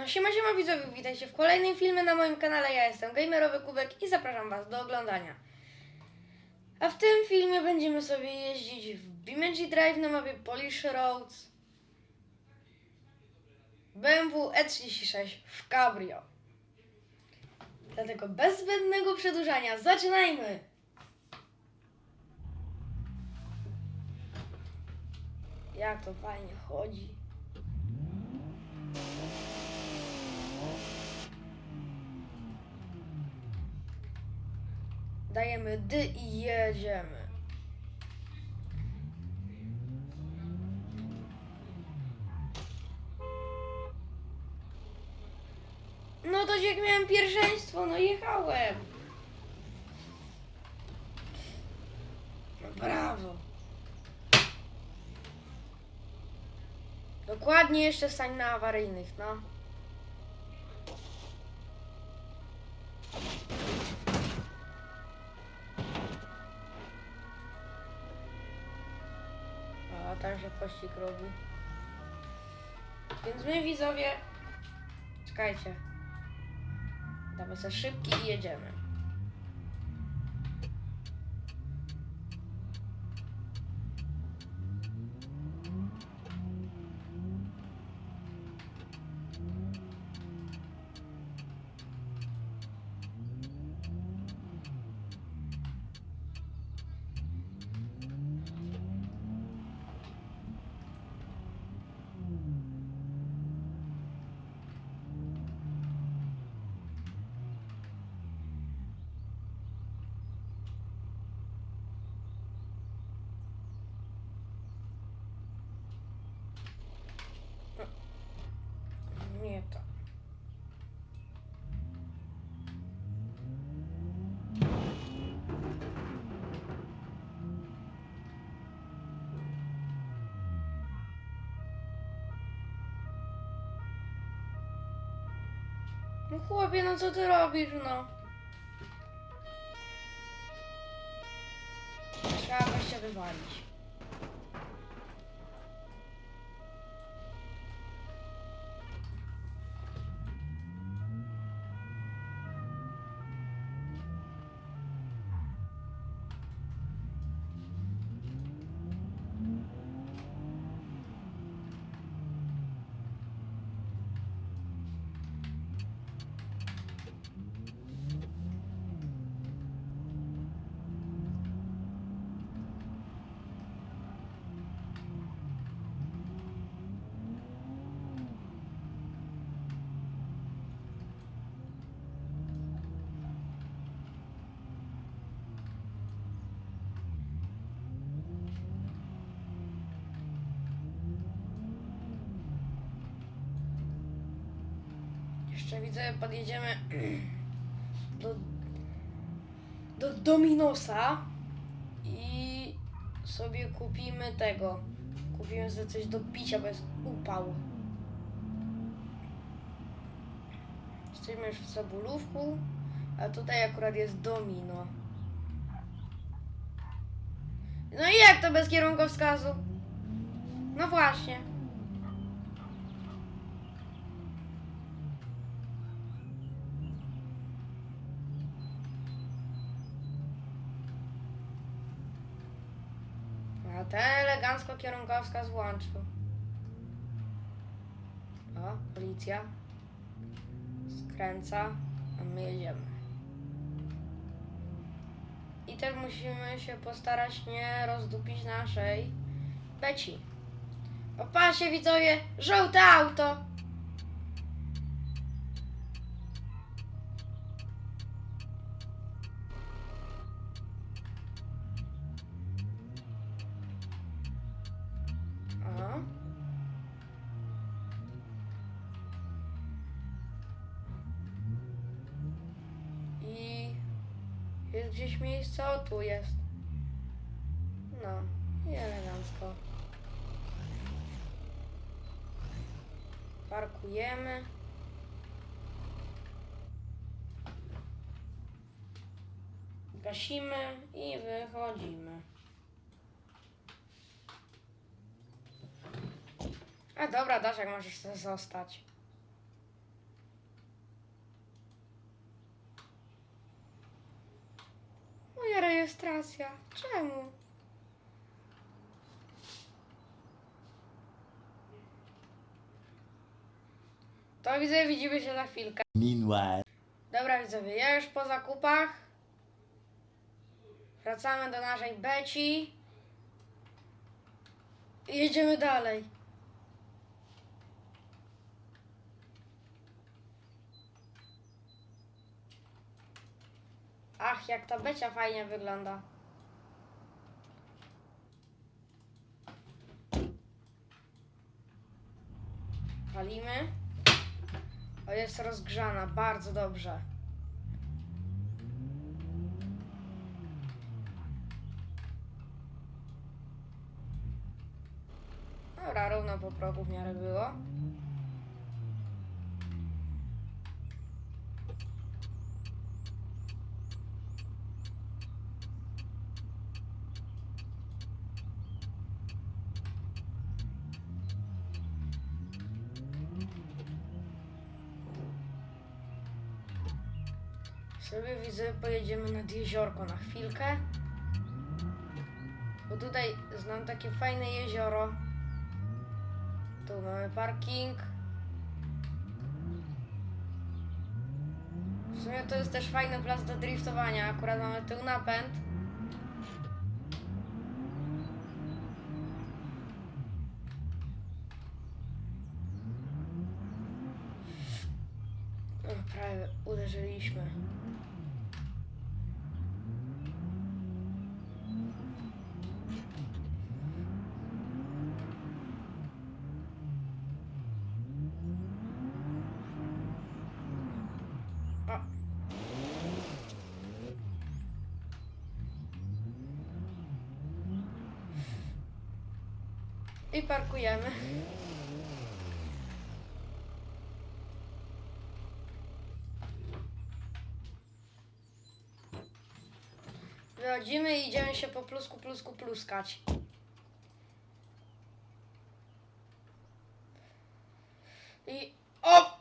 No siema siema widzowie, witajcie w kolejnym filmie na moim kanale. Ja jestem Gamerowy Kubek i zapraszam was do oglądania. A w tym filmie będziemy sobie jeździć w BeamNG Drive na mapie Polish Roads BMW E36 E w Cabrio. Dlatego bez zbędnego przedłużania zaczynajmy! Jak to fajnie chodzi. Dajemy i jedziemy. No to jak miałem pierwszeństwo, no jechałem. No brawo. Dokładnie jeszcze stań na awaryjnych, no. Także pościg robi. Więc my widzowie. Czekajcie. Damy sobie szybki i jedziemy. No chłopie, no co ty robisz, no? Trzeba gościa wywalić. Jeszcze widzę, podjedziemy do, do Dominosa i sobie kupimy tego. Kupimy sobie coś do picia, bo jest upał. Jesteśmy już w Cebulówku, a tutaj akurat jest Domino. No i jak to bez kierunkowskazu? No właśnie. A ten elegancko kierunkowskaz włączył. O, policja. Skręca, a my jedziemy. I też musimy się postarać nie rozdupić naszej beci. O, patrzcie widzowie, żółte auto! Miejsce, o tu jest. No, i elegancko. Parkujemy. Gasimy i wychodzimy. A dobra, Daszek, możesz zostać. Nie, rejestracja. Czemu? To widzę, widzimy się za chwilkę. Meanwhile. Dobra widzowie, ja już po zakupach. Wracamy do naszej beci. I jedziemy dalej. Ach, jak ta becia fajnie wygląda. Palimy. O, jest rozgrzana, bardzo dobrze. Dobra, równo po progu w miarę było. Sobie widzę, pojedziemy nad jeziorko na chwilkę. Bo tutaj znam takie fajne jezioro. Tu mamy parking. W sumie to jest też fajny plac do driftowania. Akurat mamy tył napęd. O, prawie uderzyliśmy. O. I parkujemy. Wychodzimy i idziemy się po plusku, plusku, pluskać. I... O!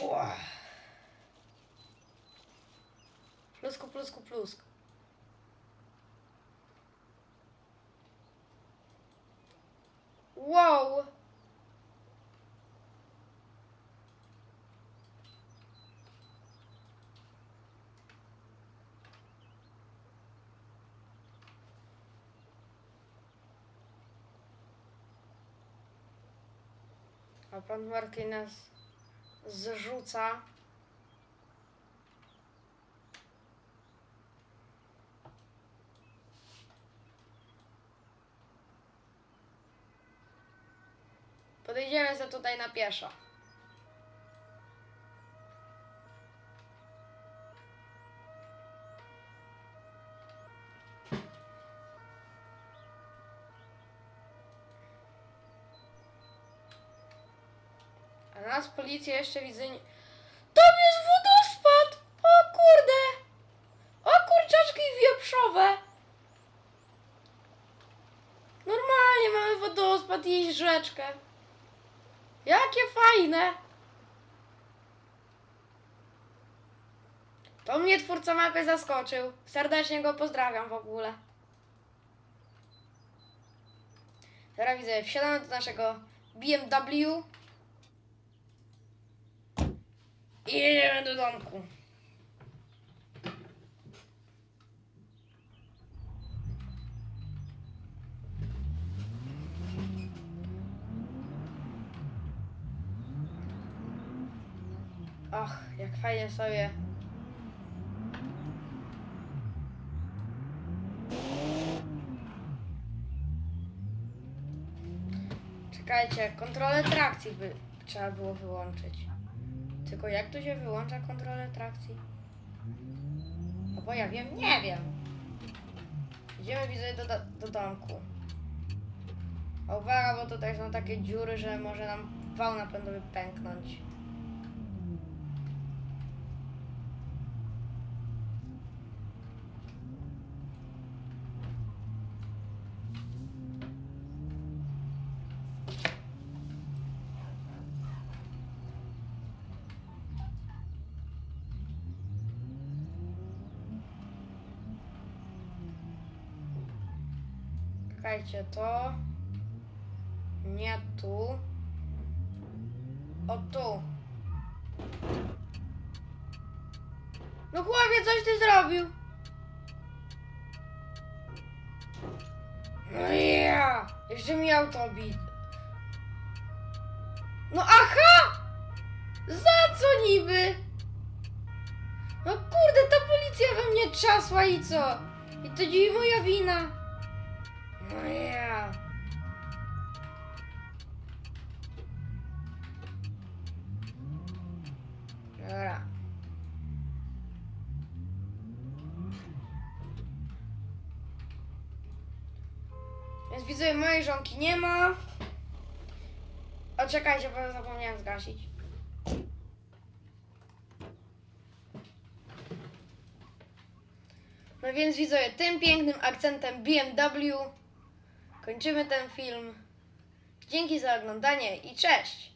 Ua. Plusku, plusku, plusk. Wow! A pan Martin nas zrzuca. Podejdziemy sobie tutaj na pieszo. A nas policja jeszcze widzę. Tam jest wodospad! O kurde! O kurczaczki wieprzowe! Normalnie mamy wodospad i rzeczkę. Jakie fajne! To mnie twórca mapy zaskoczył. Serdecznie go pozdrawiam w ogóle. Teraz widzę, wsiadamy do naszego BMW i jedziemy do domku. Ach, jak fajnie sobie. Czekajcie, kontrolę trakcji by trzeba było wyłączyć. Tylko jak tu się wyłącza kontrolę trakcji? No bo ja wiem, nie wiem. Idziemy widzę do, do domku. A uwaga, bo tutaj są takie dziury, że może nam wał napędowy pęknąć. Czekajcie, to... Nie tu. O tu. No chłopie, coś ty zrobił. No ja! Jeszcze mi auto bit. No aha! Za co niby? No kurde, ta policja we mnie trzasła i co? I to dziwi moja wina. No ja. Dobra. Więc widzę, mojej żonki nie ma. O, czekajcie, bo zapomniałem zgasić. No więc widzowie, tym pięknym akcentem BMW kończymy ten film. Dzięki za oglądanie i cześć!